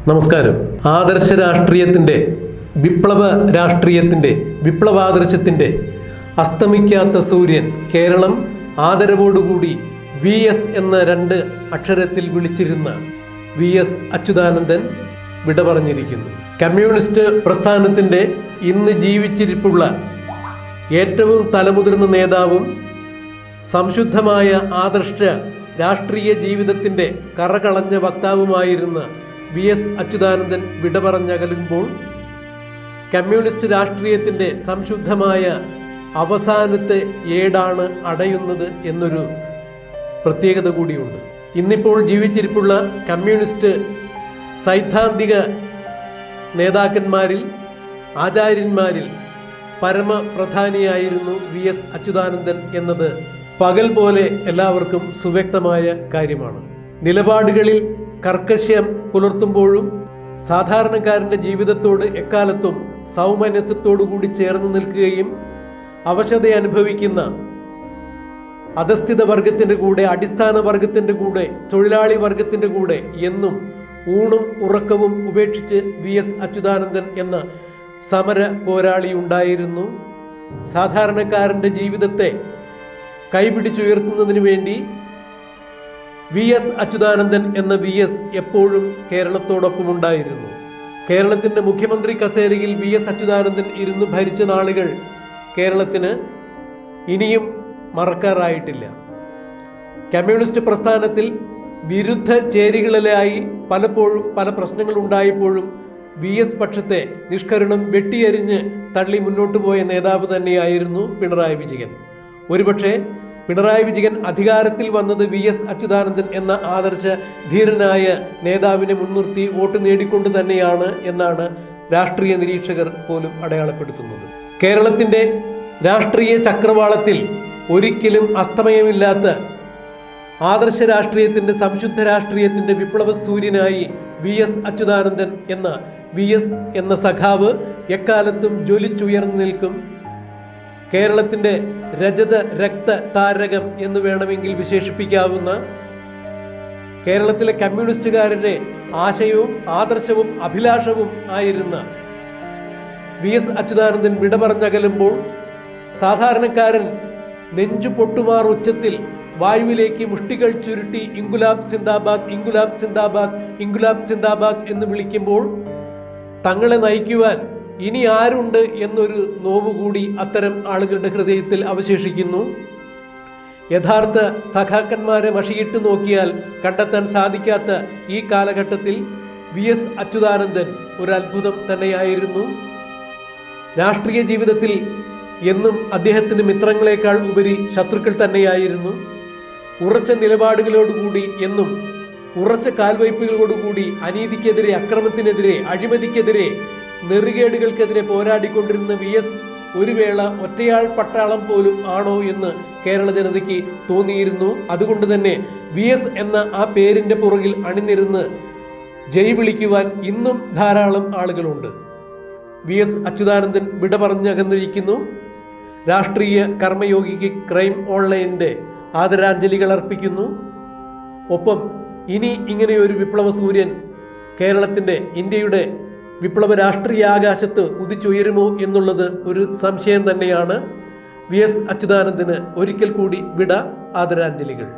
നമസ്കാരം. ആദർശ രാഷ്ട്രീയത്തിന്റെ വിപ്ലവ രാഷ്ട്രീയത്തിന്റെ വിപ്ലവാദർശത്തിന്റെ അസ്തമിക്കാത്ത സൂര്യൻ കേരളം ആദരവോടുകൂടി വി എസ് എന്ന രണ്ട് അക്ഷരത്തിൽ വിളിച്ചിരുന്ന വി എസ് അച്യുതാനന്ദൻ വിട പറഞ്ഞിരിക്കുന്നു കമ്മ്യൂണിസ്റ്റ് പ്രസ്ഥാനത്തിന്റെ ഇന്ന് ജീവിച്ചിരിപ്പുള്ള ഏറ്റവും തലമുതിർന്ന നേതാവും സംശുദ്ധമായ ആദർശ രാഷ്ട്രീയ ജീവിതത്തിന്റെ കറകളഞ്ഞ വക്താവുമായിരുന്ന വി എസ് അച്യുതാനന്ദൻ വിട പറഞ്ഞകലുമ്പോൾ കമ്മ്യൂണിസ്റ്റ് രാഷ്ട്രീയത്തിന്റെ സംശുദ്ധമായ അവസാനത്തെ ഏടാണ് അടയുന്നത് എന്നൊരു പ്രത്യേകത കൂടിയുണ്ട്. ഇന്നിപ്പോൾ ജീവിച്ചിരിപ്പുള്ള കമ്മ്യൂണിസ്റ്റ് സൈദ്ധാന്തിക നേതാക്കന്മാരിൽ ആചാര്യന്മാരിൽ പരമപ്രധാനിയായിരുന്നു വി എസ് അച്യുതാനന്ദൻ എന്നത് പകൽ പോലെ എല്ലാവർക്കും സുവ്യക്തമായ കാര്യമാണ്. നിലപാടുകളിൽ കർക്കശ്യം പുലർത്തുമ്പോഴും സാധാരണക്കാരന്റെ ജീവിതത്തോട് എക്കാലത്തും സൗമനസ്യത്തോടുകൂടി ചേർന്ന് നിൽക്കുകയും അവശത അനുഭവിക്കുന്ന അധസ്ഥിത വർഗത്തിന്റെ കൂടെ അടിസ്ഥാന വർഗത്തിന്റെ കൂടെ തൊഴിലാളി വർഗത്തിന്റെ കൂടെ എന്നും ഊണും ഉറക്കവും ഉപേക്ഷിച്ച് വി എസ് അച്യുതാനന്ദൻ എന്ന സമര പോരാളി ഉണ്ടായിരുന്നു. സാധാരണക്കാരന്റെ ജീവിതത്തെ കൈപിടിച്ചുയർത്തുന്നതിന് വേണ്ടി വി എസ് അച്യുതാനന്ദൻ എന്ന വി എസ് എപ്പോഴും കേരളത്തോടൊപ്പം ഉണ്ടായിരുന്നു കേരളത്തിന്റെ മുഖ്യമന്ത്രി കസേരയിൽ വി എസ് അച്യുതാനന്ദൻ ഇരുന്ന് ഭരിച്ച നാളുകൾ കേരളത്തിന് ഇനിയും മറക്കാറായിട്ടില്ല. കമ്മ്യൂണിസ്റ്റ് പ്രസ്ഥാനത്തിൽ വിരുദ്ധ ചേരികളിലായി പലപ്പോഴും പല പ്രശ്നങ്ങൾ ഉണ്ടായപ്പോഴും വി എസ് പക്ഷത്തെ നിഷ്കരണം വെട്ടിയരിഞ്ഞ് തള്ളി മുന്നോട്ടു പോയ നേതാവ് തന്നെയായിരുന്നു പിണറായി വിജയൻ. ഒരുപക്ഷെ പിണറായി വിജയൻ അധികാരത്തിൽ വന്നത് വി എസ് അച്യുതാനന്ദൻ എന്ന ആദർശ ധീരനായ നേതാവിനെ മുൻനിർത്തി വോട്ട് നേടിക്കൊണ്ട് തന്നെയാണ് എന്നാണ് രാഷ്ട്രീയ നിരീക്ഷകർ പോലും അടയാളപ്പെടുത്തുന്നത്. കേരളത്തിന്റെ രാഷ്ട്രീയ ചക്രവാളത്തിൽ ഒരിക്കലും അസ്തമയമില്ലാത്ത ആദർശ രാഷ്ട്രീയത്തിന്റെ സംശുദ്ധ രാഷ്ട്രീയത്തിന്റെ വിപ്ലവ സൂര്യനായി വി എസ് അച്യുതാനന്ദൻ എന്ന വി എസ് എന്ന സഖാവ് എക്കാലത്തും ജ്വലിച്ചുയർന്നു നിൽക്കും കേരളത്തിന്റെ രജത രക്ത താരകം എന്ന് വേണമെങ്കിൽ വിശേഷിപ്പിക്കാവുന്ന കേരളത്തിലെ കമ്മ്യൂണിസ്റ്റുകാരുടെ ആശയവും ആദർശവും അഭിലാഷവും ആയിരുന്ന വി എസ് അച്യുതാനന്ദൻ വിട പറഞ്ഞകലുമ്പോൾ സാധാരണക്കാരൻ നെഞ്ചു പൊട്ടുമാർ ഉച്ചത്തിൽ വായുവിലേക്ക് മുഷ്ടികൾ ചുരുട്ടി ഇംഗുലാബ് സിന്ദാബാദ് ഇംഗുലാബ് സിന്ദാബാദ് ഇംഗുലാബ് സിന്ദാബാദ് എന്ന് വിളിക്കുമ്പോൾ തങ്ങളെ നയിക്കുവാൻ ഇനി ആരുണ്ട് എന്നൊരു നോവ് കൂടി അത്തരം ആളുകളുടെ ഹൃദയത്തിൽ അവശേഷിക്കുന്നു. യഥാർത്ഥ സഖാക്കന്മാരെ മഷിയിട്ട് നോക്കിയാൽ കണ്ടെത്താൻ സാധിക്കാത്ത ഈ കാലഘട്ടത്തിൽ വി എസ് അച്യുതാനന്ദൻ ഒരു അത്ഭുതം തന്നെയായിരുന്നു. രാഷ്ട്രീയ ജീവിതത്തിൽ എന്നും അദ്ദേഹത്തിന് മിത്രങ്ങളെക്കാൾ ഉപരി ശത്രുക്കൾ തന്നെയായിരുന്നു. ഉറച്ച നിലപാടുകളോടുകൂടി എന്നും ഉറച്ച കാൽവയ്പുകളോടുകൂടി അനീതിക്കെതിരെ അക്രമത്തിനെതിരെ അഴിമതിക്കെതിരെ നെറുകേടുകൾക്കെതിരെ പോരാടിക്കൊണ്ടിരുന്ന വി എസ് ഒരു വേള ഒറ്റയാൾ പട്ടാളം പോലും ആണോ എന്ന് കേരള ജനതയ്ക്ക് തോന്നിയിരുന്നു. അതുകൊണ്ട് തന്നെ വി എസ് എന്ന ആ പേരിന്റെ പുറകിൽ അണിനിരുന്ന് ജയ് വിളിക്കുവാൻ ഇന്നും ധാരാളം ആളുകളുണ്ട്. വി എസ് അച്യുതാനന്ദൻ വിട പറഞ്ഞകന്നിരിക്കുന്നു. രാഷ്ട്രീയ കർമ്മയോഗിക്ക് ക്രൈം ഓൺലൈനിന്റെ ആദരാഞ്ജലികൾ അർപ്പിക്കുന്നു. ഒപ്പം ഇനി ഇങ്ങനെയൊരു വിപ്ലവ സൂര്യൻ കേരളത്തിന്റെ ഇന്ത്യയുടെ വിപ്ലവ രാഷ്ട്രീയ ആകാശത്ത് ഉദിച്ചുയരുമോ എന്നുള്ളത് ഒരു സംശയം തന്നെയാണ് വി എസ് അച്യുതാനന്ദന് ഒരിക്കൽ കൂടി വിട ആദരാഞ്ജലികൾ.